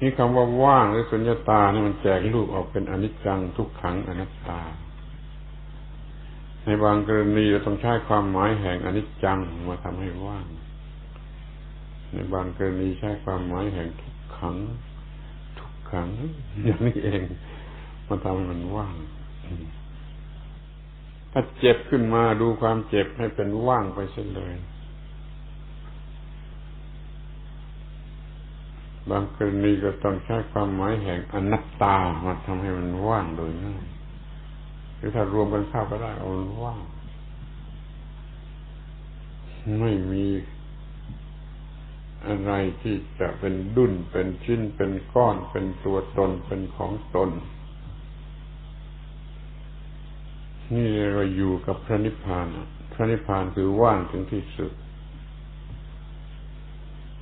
นี่คำว่าว่างหรือสุญญตานี่มันแจกรูปออกเป็นอนิจจังทุกขังอนัตตา ในบางกรณีเราต้องใช้ความหมายแห่งอนิจจังมาทำให้ว่าง ในบางกรณีใช้ความหมายแห่งทุกขัง ทุกขังอย่างนี้เองมาทำให้มันว่าง ถ้าเจ็บขึ้นมาดูความเจ็บให้เป็นว่างไปเสียเลย บางกรณีก็ต้องใช้ความหมายแห่งอนัตตามาทำให้มันว่างโดยง่ายหรือถ้ารวมกันเข้าก็ได้เอามันว่าง ไม่มีอะไรที่จะเป็นดุนเป็นชิ้นเป็นก้อนเป็นตัวตนเป็นของตน นี่เราอยู่กับพระนิพพานพระนิพพานคือว่างถึงที่สุด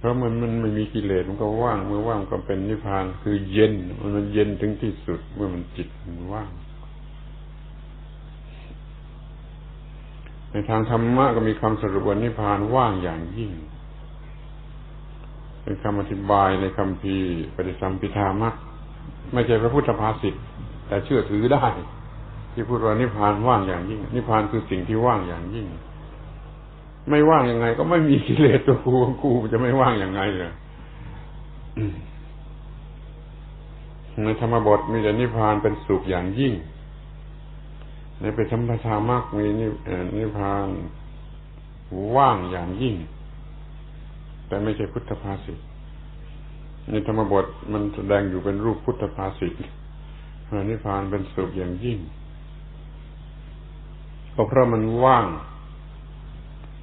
เพราะมันมันไม่มีกิเลสมันก็ว่างเมื่อว่างก็เป็นนิพพาน คือเย็น มันเย็นถึงที่สุดเมื่อมันจิตมันว่าง ในทางธรรมะก็มีคำสรุปว่านิพพานว่างอย่างยิ่ง เป็นคำอธิบายในคำพีปฏิสัมพิธามักไม่ใช่พระพุทธภาษิตแต่เชื่อถือได้ ที่พูดว่านิพพานว่างอย่างยิ่ง นิพพานคือสิ่งที่ว่างอย่างยิ่ง ไม่ว่างยังไง ก็ไม่มีกิเลสตัวกูของกูจะไม่ว่างยังไงเลยในธรรมบทมีแต่นิพพานเป็นสุขอย่างยิ่ง ในเป็นธรรมชามากมีนิพพานว่างอย่างยิ่ง แต่ไม่ใช่พุทธภาษิตในธรรมบทมันแสดงอยู่เป็นรูปพุทธภาษิตนิพพานเป็นสุขอย่างยิ่งก็เพราะมันว่าง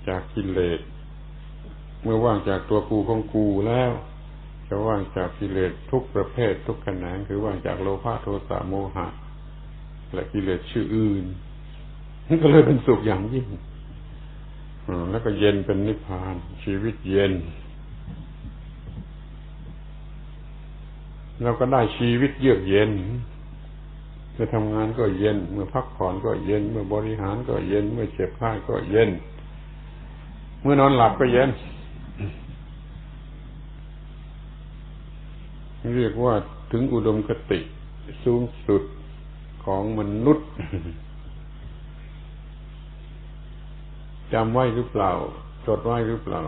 จากกิเลส เมื่อว่างจากตัวกูของกูแล้ว จะว่างจากกิเลสทุกประเภททุกขนานคือว่างจากโลภะโทสะโมหะ และกิเลสชื่ออื่นก็เลยเป็นสุขอย่างยิ่งแล้วก็เย็นเป็นนิพพาน ชีวิตเย็นเราก็ได้ชีวิตเยือกเย็น เมื่อทำงานก็เย็น เมื่อพักผ่อนก็เย็น เมื่อบริหารก็เย็น เมื่อเจ็บไข้ก็เย็น เมื่อนอนหลับก็เย็น เรียกว่าถึงอุดมคติสูงสุดของมนุษย์จำไว้หรือเปล่า จดไว้หรือเปล่า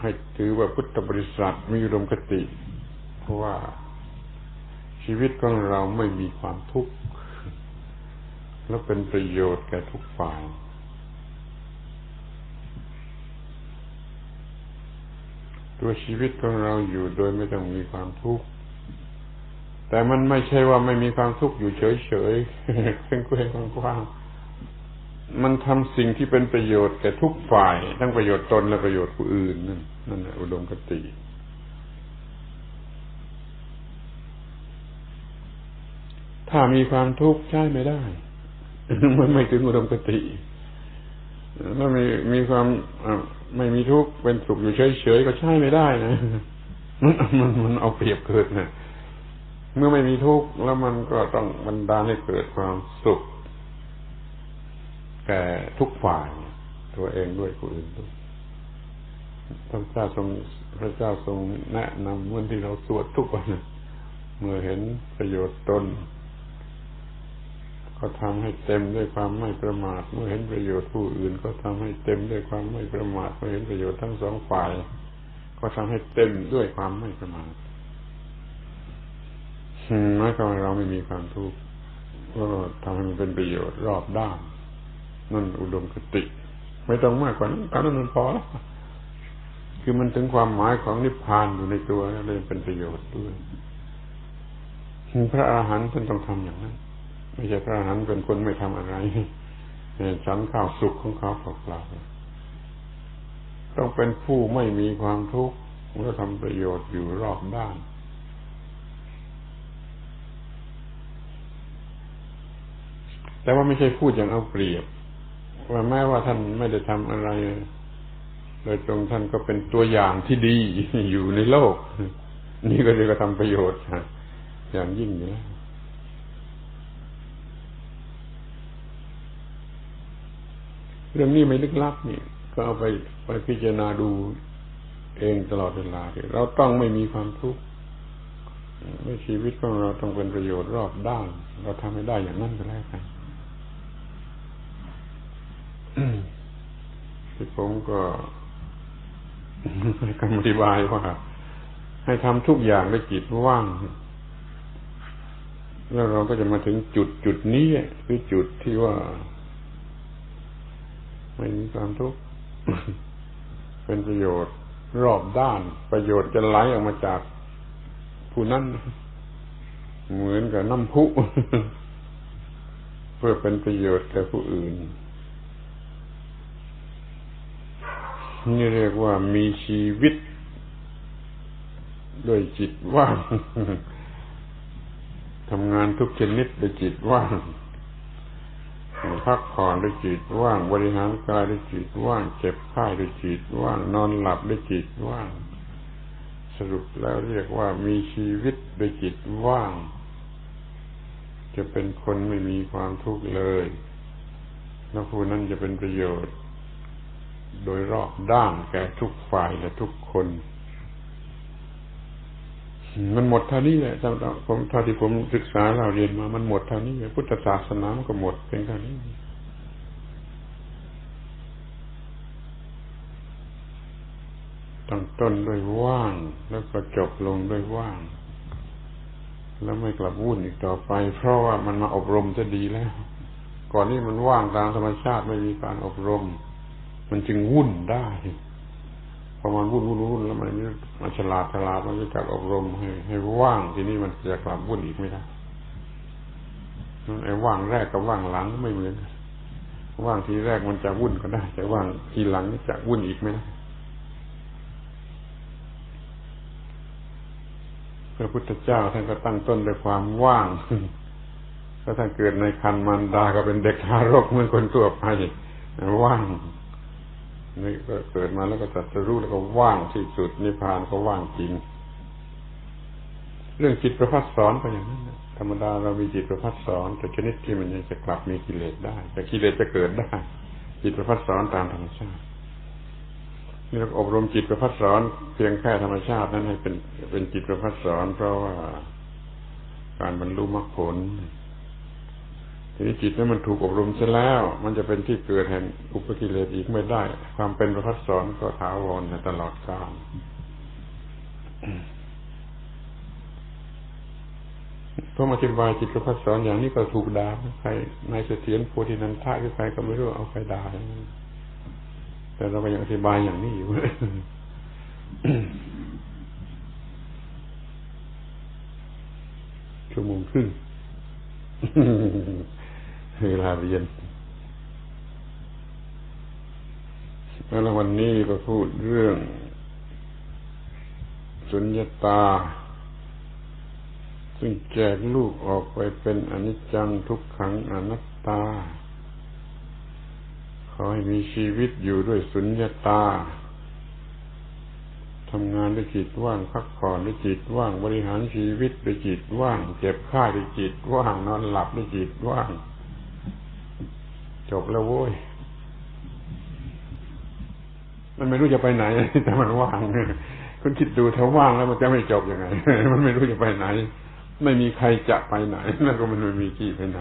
ให้ถือว่าพุทธบริษัทมีอุดมคติ เพราะว่าชีวิตของเราไม่มีความทุกข์ และเป็นประโยชน์แก่ทุกฝ่าย ตัวชีวิตของเราอยู่โดยไม่ต้องมีความทุกข์แต่มันไม่ใช่ว่าไม่มีความทุกข์อยู่เฉยๆเคร่งเคร่งกว้างๆมันทำสิ่งที่เป็นประโยชน์แก่ทุกฝ่าย ทั้งประโยชน์ตนและประโยชน์ผู้อื่น นั่นนั่นแหละอุดมคติถ้ามีความทุกข์ใช้ไม่ได้ มันไม่ถึงอุดมคติ ถ้ามีมีความไม่มีทุกข์เป็นสุขอยู่เฉยๆก็ใช่ไม่ได้นะมันมันมันเอาเปรียบเกิดนะเมื่อไม่มีทุกข์แล้วมันก็ต้องบรรดาให้เกิดความสุขแก่ทุกฝ่ายตัวเองด้วยผู้อื่นด้วยพระเจ้าทรงพระเจ้าทรงแนะนำเมื่อที่เราสวดทุกวันเมื่อเห็นประโยชน์ตน ก็ทำให้เต็มด้วยความไม่ประมาท เมื่อเห็นประโยชน์ผู้อื่น ก็ทำให้เต็มด้วยความไม่ประมาทเมื่อเห็นประโยชน์ทั้งสองฝ่าย ก็ทำให้เต็มด้วยความไม่ประมาทหมายความว่าเราไม่มีความทุกข์ก็ทำให้มันเป็นประโยชน์รอบด้านนั่นอุดมคติ ไม่ต้องมากกว่านั้นตอนนั้นมันพอแล้วคือมันถึงความหมายของนิพพานอยู่ในตัวเลยเป็นประโยชน์ด้วยพระอาหารหันต์ท่านต้องทำอย่างนั้น ไม่ใช่พระอรหันต์เป็นคนไม่ทำอะไรฉันข้าวสุขของเขาเปล่าต้องเป็นผู้ไม่มีความทุกข์และทำประโยชน์อยู่รอบด้านแต่ว่าไม่ใช่พูดอย่างเอาเปรียบ ว่าแม้ว่าท่านไม่ได้ทำอะไร โดยตรงท่านก็เป็นตัวอย่างที่ดีอยู่ในโลก นี่ก็เรียกว่าทำประโยชน์อย่างยิ่งอยู่แล้ว เรื่องนี้ไม่ลึกลับนี่ก็เอาไปไปพิจารณาดูเองตลอดเวลาเราต้องไม่มีความทุกข์ชีวิตของเราต้องเป็นประโยชน์รอบด้าน เราทำให้ได้อย่างนั้นก็แล้วกันที่ผมก็ให้คำอธิบายว่า ให้ทำทุกอย่างด้วยจิตว่าง แล้วเราก็จะมาถึงจุดจุดนี้คือจุดที่ว่า ไม่มีความทุกข์เป็นประโยชน์ รอบด้านประโยชน์จะไหลออกมาจากผู้นั้นเหมือนกับน้ำพุเพื่อเป็นประโยชน์แก่ผู้อื่น นี่เรียกว่ามีชีวิตด้วยจิตว่างทำงานทุกชนิดด้วยจิตว่าง พักผ่อนด้วยจิตว่าง บริหารกายด้วยจิตว่าง เจ็บไข้ด้วยจิตว่าง นอนหลับด้วยจิตว่าง สรุปแล้วเรียกว่ามีชีวิตด้วยจิตว่าง จะเป็นคนไม่มีความทุกข์เลยแล้วผู้นั้นจะเป็นประโยชน์ โดยรอบด้านแก่ทุกฝ่ายและทุกคน มันหมดเท่านี้แหละผมเท่าที่ผมศึกษาเราเรียนมามันหมดเท่านี้เลยพุทธศาสนามันก็หมดเป็นเท่านี้ตั้งต้นด้วยว่าง แล้วก็จบลงด้วยว่าง แล้วไม่กลับวุ่นอีกต่อไป เพราะว่ามันมาอบรมจะดีแล้ว ก่อนนี้มันว่างตามธรรมชาติไม่มีการอบรม มันจึงวุ่นได้ พอมันวุ่นวุ่นวุ่นแล้วมันมันฉลาดฉลาดมันจะจักอบรมให้ให้ว่างทีนี้มันจะกลับวุ่นอีกไม่ได้ไอ้ว่างแรกกับว่างหลังไม่เหมือนว่างทีแรกมันจะวุ่นก็ได้ แต่ว่างทีหลังจะวุ่นอีกไม่ได้พระพุทธเจ้าท่านก็ตั้งต้นด้วยความว่างถ้าท่านเกิดในคันมันดาก็เป็นเด็กทารกเหมือนคนทั่วไปว่าง นี่ก็เกิดมาแล้วก็ตัดจะรู้แล้วก็ว่างที่สุดนิพพานก็ว่างจริง เรื่องจิตประพัดสอนก็อย่างนั้นธรรมดาเรามีจิตประพัดสอนแต่ชนิดที่มันยังจะกลับมีกิเลสได้ แต่กิเลสจะเกิดได้ จิตประพัดสอนตามธรรมชาตินี่เราอบรมจิตประพัดสอนเพียงแค่ธรรมชาตินั้นให้เป็นเป็นจิตประพัดสอนเพราะว่าการบรรลุมรรคผล ทีนี้จิตนั้นมันถูกอบรมเสียแล้ว มันจะเป็นที่เกิดแห่งอุปกิเลสอีกไม่ได้ ความเป็นประพัดสอนก็ถาวรในตลอดกาลพอมาอธิบายจิตประพัดสอนอย่างนี้ก็ถูกด่าใครนายเสถียรโพธินันทะหรือใครก็ไม่รู้เอาใครด่าแต่เราก็ยังอธิบายอย่างนี้อยู่ชั่วโมงครึ่ง เวลาเรียนแล้ววันนี้ก็พูดเรื่อง สุญญาตา ซึ่งแจกลูกออกไปเป็นอนิจจังทุกขังอนัตตา ขอให้มีชีวิตอยู่ด้วยสุญญาตาทำงานด้วยจิตว่างพักผ่อนด้วยจิตว่าง บริหารชีวิตด้วยจิตว่าง เจ็บข้าด้วยจิตว่าง นอนหลับด้วยจิตว่าง จบแล้วโว้ย มันไม่รู้จะไปไหน แต่มันว่างคุณคิดดูถ้าว่างแล้วมันจะไม่จบยังไง มันไม่รู้จะไปไหน ไม่มีใครจะไปไหน แล้วก็มันไม่มีที่ไปไหน